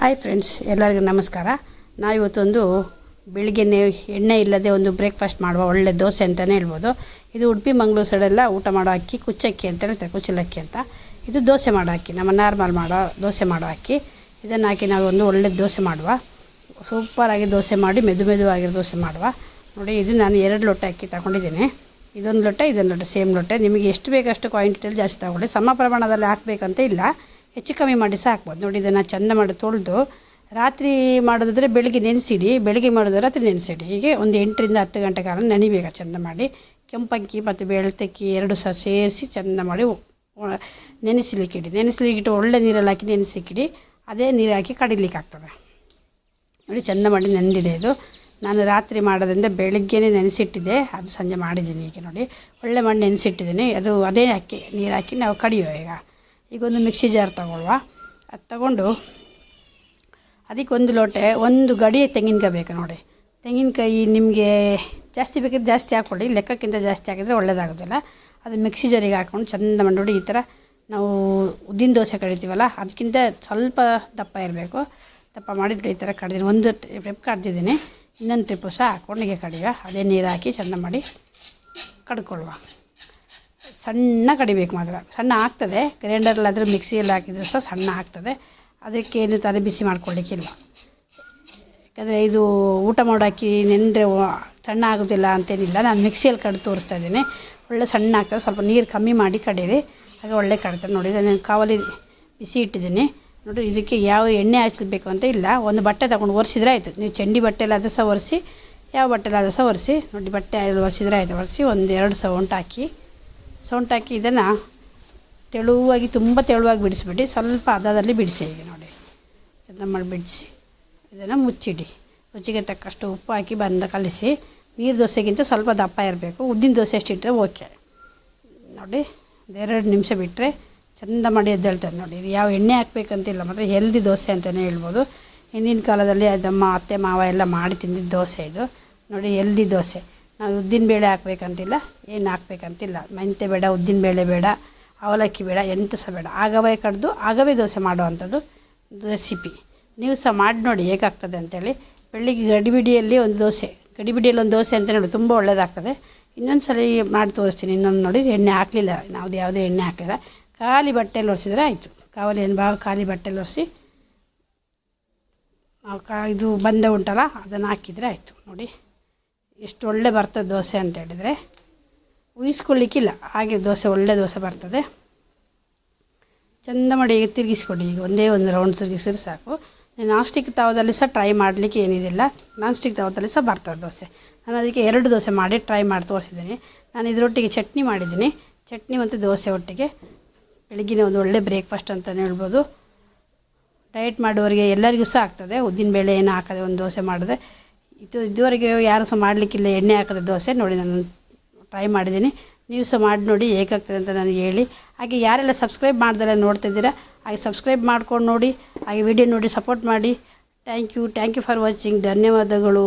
Hi friends ಎಲ್ಲರಿಗೂ ನಮಸ್ಕಾರ. ನಾವು ಇವತ್ತೊಂದು ಬೆಳಿಗ್ಗೆ ಎಣ್ಣೆ ಇಲ್ಲದೆ ಒಂದು ಬ್ರೇಕ್ಫಾಸ್ಟ್ ಮಾಡುವ ಒಳ್ಳೆ ದೋಸೆ ಅಂತಲೇ ಹೇಳ್ಬೋದು. ಇದು ಉಡುಪಿ, ಮಂಗಳೂರು ಸೈಡೆಲ್ಲ ಊಟ ಮಾಡೋ ಅಕ್ಕಿ, ಕುಚ್ಚಕ್ಕಿ ಅಂತ ಹೇಳ್ತಾರೆ, ಕುಚ್ಚಲಕ್ಕಿ ಅಂತ. ಇದು ದೋಸೆ ಮಾಡೋ ಅಕ್ಕಿ, ನಮ್ಮ ನಾರ್ಮಲ್ ಮಾಡೋ ದೋಸೆ ಮಾಡೋ ಅಕ್ಕಿ. ಇದನ್ನು ಹಾಕಿ ನಾವು ಒಂದು ಒಳ್ಳೆ ದೋಸೆ ಮಾಡುವ. ಸೂಪರಾಗಿ ದೋಸೆ ಮಾಡಿ, ಮೆದು ಮೆದುವಾಗಿರೋ ದೋಸೆ ಮಾಡುವ. ನೋಡಿ, ಇದು ನಾನು ಎರಡು ಲೋಟ ಅಕ್ಕಿ ತಗೊಂಡಿದ್ದೀನಿ. ಇದೊಂದು ಲೋಟ, ಇದೊಂದು ಸೇಮ್ ಲೋಟ. ನಿಮಗೆ ಎಷ್ಟು ಬೇಕಷ್ಟು ಕ್ವಾಂಟಿಟಿಯಲ್ಲಿ ಜಾಸ್ತಿ ತಗೊಳ್ಳಿ. ಸಮ ಪ್ರಮಾಣದಲ್ಲಿ ಹಾಕಬೇಕಂತ ಇಲ್ಲ. ಹೆಚ್ಚು ಕಮ್ಮಿ ಮಾಡಿ ಸಾಕ್ಬೋದು. ನೋಡಿ, ಇದನ್ನು ಚೆಂದ ಮಾಡಿ ತೊಳೆದು, ರಾತ್ರಿ ಮಾಡೋದಾದರೆ ಬೆಳಗ್ಗೆ ನೆನೆಸಿಡಿ, ಬೆಳಗ್ಗೆ ಮಾಡೋದು ರಾತ್ರಿ ನೆನೆಸಿಡಿ. ಹೀಗೆ ಒಂದು ಎಂಟರಿಂದ ಹತ್ತು ಗಂಟೆ ಕಾಲ ನೆನಿಬೇಕು ಚೆಂದ ಮಾಡಿ. ಕೆಂಪಕ್ಕಿ ಮತ್ತು ಬೆಳ್ತಕ್ಕಿ ಎರಡು ಸಹ ಸೇರಿಸಿ ಚೆಂದ ಮಾಡಿ ನೆನೆಸಲಿಕ್ಕಿಡಿ. ನೆನೆಸಲಿಕ್ಕಿಟ್ಟು ಒಳ್ಳೆ ನೀರಲ್ಲಿ ಹಾಕಿ ನೆನೆಸಿಕ್ಕಿಡಿ. ಅದೇ ನೀರು ಹಾಕಿ ಕಡಿಲಿಕ್ಕೆ ಆಗ್ತದೆ. ನೋಡಿ, ಚೆಂದ ಮಾಡಿ ನೆಂದಿದೆ ಇದು. ನಾನು ರಾತ್ರಿ ಮಾಡೋದ್ರಿಂದ ಬೆಳಗ್ಗೆನೇ ನೆನೆಸಿಟ್ಟಿದ್ದೆ. ಅದು ಸಂಜೆ ಮಾಡಿದ್ದೀನಿ ಈಗ ನೋಡಿ. ಒಳ್ಳೆ ಮಾಡಿ ನೆನೆಸಿಟ್ಟಿದ್ದೀನಿ. ಅದು ಅದೇ ಹಾಕಿ ನೀರು ಹಾಕಿ ನಾವು ಕಡಿಯುವ ಈಗ. ಈಗ ಒಂದು ಮಿಕ್ಸಿ ಜಾರ್ ತಗೊಳ್ಳುವ ಅದು ತಗೊಂಡು ಅದಕ್ಕೆ ಒಂದು ಲೋಟೆ, ಒಂದು ಗಡಿ ತೆಂಗಿನಕಾಯಿ ಬೇಕು ನೋಡಿ. ತೆಂಗಿನಕಾಯಿ ನಿಮಗೆ ಜಾಸ್ತಿ ಬೇಕಿದ್ರೆ ಜಾಸ್ತಿ ಹಾಕ್ಕೊಳ್ಳಿ ಲೆಕ್ಕಕ್ಕಿಂತ ಜಾಸ್ತಿ ಹಾಕಿದರೆ ಒಳ್ಳೆಯದಾಗೋದಿಲ್ಲ ಅದು ಮಿಕ್ಸಿ ಜಾರಿಗೆ ಹಾಕ್ಕೊಂಡು ಚೆಂದ ಮಾಡಿ ಈ ಥರ ನಾವು ಉದ್ದಿನ ದೋಸೆ ಕಡಿತೀವಲ್ಲ ಅದಕ್ಕಿಂತ ಸ್ವಲ್ಪ ದಪ್ಪ ಇರಬೇಕು. ದಪ್ಪ ಮಾಡಿಬಿಟ್ಟು ಈ ಥರ ಕಡ್ದಿನಿ. ಒಂದು ಟ್ರಿಪ್ ಕಡ್ದಿದ್ದೀನಿ. ಇನ್ನೊಂದು ಟ್ರಿಪ್ಪು ಸಹ ಹಾಕ್ಕೊಂಡು ಹೀಗೆ ಕಡಿಯುವ. ಅದೇ ನೀರು ಹಾಕಿ ಚೆಂದ ಮಾಡಿ ಕಡ್ಕೊಳ್ಳುವ. ಸಣ್ಣ ಕಡಿಬೇಕು ಮಾತ್ರ. ಸಣ್ಣ ಆಗ್ತದೆ. ಗ್ರೈಂಡರ್ಲಾದರೂ ಮಿಕ್ಸಿಯಲ್ಲಿ ಹಾಕಿದ್ರು ಸಹ ಸಣ್ಣ ಆಗ್ತದೆ. ಅದಕ್ಕೇನು ತಲೆ ಬಿಸಿ ಮಾಡ್ಕೊಳ್ಳಿಕ್ಕಿಲ್ಲ ಯಾಕಂದರೆ ಇದು ಊಟ ಮಾಡೋಕ್ಕೆ ನೆಂದರೆ ಸಣ್ಣ ಆಗೋದಿಲ್ಲ ಅಂತೇನಿಲ್ಲ. ನಾನು ಮಿಕ್ಸಿಯಲ್ಲಿ ಕಡ್ದು ತೋರಿಸ್ತಾ ಇದ್ದೀನಿ. ಒಳ್ಳೆ ಸಣ್ಣ ಆಗ್ತದೆ. ಸ್ವಲ್ಪ ನೀರು ಕಮ್ಮಿ ಮಾಡಿ ಕಡೀರಿ. ಹಾಗೆ ಒಳ್ಳೆ ಕಡ್ತಾರೆ ನೋಡಿ. ನಾನು ಕಾವಲಿ ಬಿಸಿ ಇಟ್ಟಿದ್ದೀನಿ. ನೋಡಿ ಇದಕ್ಕೆ ಯಾವ ಎಣ್ಣೆ ಹಚ್ಚಬೇಕು ಅಂತ ಇಲ್ಲ. ಒಂದು ಬಟ್ಟೆ ತಗೊಂಡು ಒರೆಸಿದ್ರೆ ಆಯಿತು. ನೀವು ಚಂಡಿ ಬಟ್ಟೆಲಾದರೂ ಸಹ ಒರೆಸಿ, ಯಾವ ಬಟ್ಟೆಲಾದರೂ ಸಹ ಒರೆಸಿ. ನೋಡಿ, ಬಟ್ಟೆ ಒರೆಸಿದ್ರೆ ಆಯಿತು. ಒರೆಸಿ ಒಂದು ಎರಡು ಸೌಂಟ್ ಹಾಕಿ ಸೌಂಟ್ ಹಾಕಿ ಇದನ್ನು ತೆಳುವಾಗಿ, ತುಂಬ ತೆಳುವಾಗಿ ಬಿಡಿಸ್ಬಿಡಿ. ಸ್ವಲ್ಪ ಹದದಲ್ಲಿ ಬಿಡಿಸಿ ಈಗ ನೋಡಿ. ಚೆಂದ ಮಾಡಿ ಬಿಡಿಸಿ. ಇದನ್ನು ಮುಚ್ಚಿಡಿ. ರುಚಿಗೆ ತಕ್ಕಷ್ಟು ಉಪ್ಪು ಹಾಕಿ ಬಂದ ಕಲಿಸಿ. ನೀರು ದೋಸೆಗಿಂತ ಸ್ವಲ್ಪ ದಪ್ಪ ಇರಬೇಕು. ಉದ್ದಿನ ದೋಸೆ ಅಷ್ಟಿಟ್ಟರೆ ಓಕೆ. ನೋಡಿ ಎರಡು ನಿಮಿಷ ಬಿಟ್ಟರೆ ಚೆಂದ ಮಾಡಿ ಎದ್ದೇಳ್ತಾರೆ ನೋಡಿ. ಇದು ಯಾವ ಎಣ್ಣೆ ಹಾಕ್ಬೇಕಂತಿಲ್ಲ, ಮಾತ್ರ ಹೆಲ್ದಿ ದೋಸೆ ಅಂತಲೇ ಹೇಳ್ಬೋದು. ಹಿಂದಿನ ಕಾಲದಲ್ಲಿ ಅದಮ್ಮ ಅತ್ತೆ ಮಾವ ಎಲ್ಲ ಮಾಡಿ ತಿಂದಿದ್ದ ದೋಸೆ ಇದು. ನೋಡಿ, ಹೆಲ್ದಿ ದೋಸೆ. ನಾವು ಉದ್ದಿನ ಬೇಳೆ ಹಾಕ್ಬೇಕಂತಿಲ್ಲ, ಏನು ಹಾಕ್ಬೇಕಂತಿಲ್ಲ. ಮೆಂತ್ಯ ಬೇಡ, ಉದ್ದಿನ ಬೇಳೆ ಬೇಡ, ಅವಲಕ್ಕಿ ಬೇಡ, ಎಂತ ಸಹ ಬೇಡ. ಆಗವೇ ಕಡ್ದು ಆಗವೇ ದೋಸೆ ಮಾಡುವಂಥದ್ದು ರೆಸಿಪಿ ನೀವು ಸಹ ಮಾಡಿ ನೋಡಿ ಹೇಗಾಗ್ತದೆ ಅಂತೇಳಿ. ಬೆಳಿಗ್ಗೆ ಗಡಿಬಿಡಿಯಲ್ಲಿ ಒಂದು ದೋಸೆ, ಗಡಿಬಿಡಿಯಲ್ಲಿ ಒಂದು ದೋಸೆ ಅಂತ ನೋಡಿ ತುಂಬ ಒಳ್ಳೆಯದಾಗ್ತದೆ ಇನ್ನೊಂದು ಸಲ ಮಾಡಿ ತೋರಿಸ್ತೀನಿ, ಇನ್ನೊಂದು ನೋಡಿ. ಎಣ್ಣೆ ಹಾಕಲಿಲ್ಲ ನಾವು ಯಾವುದೇ ಎಣ್ಣೆ ಹಾಕಲಿಲ್ಲ. ಖಾಲಿ ಬಟ್ಟೆಯಲ್ಲಿ ಒರೆಸಿದ್ರೆ ಆಯಿತು. ಕಾವಲಿ ಏನು ಭಾಗ, ಖಾಲಿ ಬಟ್ಟೆಯಲ್ಲಿ ಒರೆಸಿ ನಾವು ಕಾ ಇದು ಬಂದ ಉಂಟಲ್ಲ, ಅದನ್ನು ಹಾಕಿದರೆ ಆಯಿತು. ನೋಡಿ. ಎಷ್ಟು ಒಳ್ಳೆ ಬರ್ತದೆ ದೋಸೆ ಅಂತ ಹೇಳಿದರೆ. ಉಯಿಸ್ಕೊಳ್ಳಿಕ್ಕಿಲ್ಲ, ಹಾಗೆ ದೋಸೆ, ಒಳ್ಳೆ ದೋಸೆ ಬರ್ತದೆ. ಚಂದ ಮಾಡಿ ಈಗ ತಿರುಗಿಸ್ಕೊಡಿ, ಈಗ ಒಂದೇ ಒಂದು ರೌಂಡ್ ತಿರುಗಿಸಿದ್ರೆ ಸಾಕು. ನಾನ್ ಸ್ಟಿಕ್ ತಾವದಲ್ಲಿ ಸಹ ಟ್ರೈ ಮಾಡಲಿಕ್ಕೆ ಏನಿದಿಲ್ಲ. ನಾನ್ ಸ್ಟಿಕ್ ತಾವದಲ್ಲಿ ಸಹ ಬರ್ತದೆ ದೋಸೆ. ನಾನು ಅದಕ್ಕೆ ಎರಡು ದೋಸೆ ಮಾಡಿ ಟ್ರೈ ಮಾಡಿ ತೋರಿಸಿದ್ದೀನಿ. ನಾನು ಇದರೊಟ್ಟಿಗೆ ಚಟ್ನಿ ಮಾಡಿದ್ದೀನಿ. ಚಟ್ನಿ ಮತ್ತು ದೋಸೆ ಒಟ್ಟಿಗೆ. ಬೆಳಗ್ಗಿನ ಒಂದು ಒಳ್ಳೆ ಬ್ರೇಕ್ಫಾಸ್ಟ್ ಅಂತಲೇ ಹೇಳ್ಬೋದು. ಡಯಟ್ ಮಾಡುವವರಿಗೆ ಎಲ್ಲರಿಗೂ ಸಹ ಆಗ್ತದೆ. ಉದ್ದಿನ ಬೇಳೆ ಏನು ಹಾಕದೆ ಒಂದು ದೋಸೆ ಮಾಡಿದೆ ಇದು ಇದುವರೆಗೆ ಯಾರು ಸಹ ಮಾಡಲಿಕ್ಕಿಲ್ಲ, ಎಣ್ಣೆ ಹಾಕದ ದೋಸೆ ನೋಡಿ ನಾನು ಟ್ರೈ ಮಾಡಿದ್ದೀನಿ. ನೀವು ಸಹ ಮಾಡಿ ನೋಡಿ ಹೇಗಾಗ್ತದೆ ಅಂತ ನಾನು ಹೇಳಿ. ಹಾಗೆ ಯಾರೆಲ್ಲ ಸಬ್ಸ್ಕ್ರೈಬ್ ಮಾಡ್ದಲ್ಲ ನೋಡ್ತಿದ್ದೀರಾ ಹಾಗೆ ಸಬ್ಸ್ಕ್ರೈಬ್ ಮಾಡ್ಕೊಂಡು ನೋಡಿ, ಹಾಗೆ ವಿಡಿಯೋ ನೋಡಿ ಸಪೋರ್ಟ್ ಮಾಡಿ. Thank you thank you for watching ಧನ್ಯವಾದಗಳು.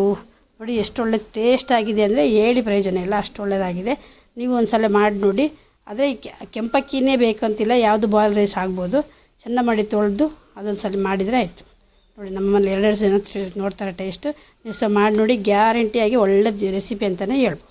ನೋಡಿ ಎಷ್ಟು ಒಳ್ಳೆ ಟೇಸ್ಟ್ ಆಗಿದೆ ಅಂದರೆ ಹೇಳಿ ಪ್ರಯೋಜನ ಇಲ್ಲ ಅಷ್ಟು ಒಳ್ಳೆಯದಾಗಿದೆ ನೀವು ಒಂದು ಸಲ ಮಾಡಿ ನೋಡಿ. ಅದೇ ಕೆಂಪಕ್ಕಿನೇ ಬೇಕಂತಿಲ್ಲ, ಯಾವುದು ಬಾಯ್ಲ್ ರೈಸ್ ಆಗ್ಬೋದು. ಚೆಂದ ಮಾಡಿ ತೊಳೆದು ಅದೊಂದು ಸಲ ಮಾಡಿದರೆ ಆಯಿತು. ನೋಡಿ, ನಮ್ಮಲ್ಲಿ ಎರಡೆರಡು ಜನ ನೋಡ್ತಾರೆ ಟೇಸ್ಟ್ ನೀವು ಸಹ ಮಾಡಿ ನೋಡಿ ಗ್ಯಾರಂಟಿಯಾಗಿ ಒಳ್ಳೆ ರೆಸಿಪಿ ಅಂತಲೇ ಹೇಳ್ಬೋದು.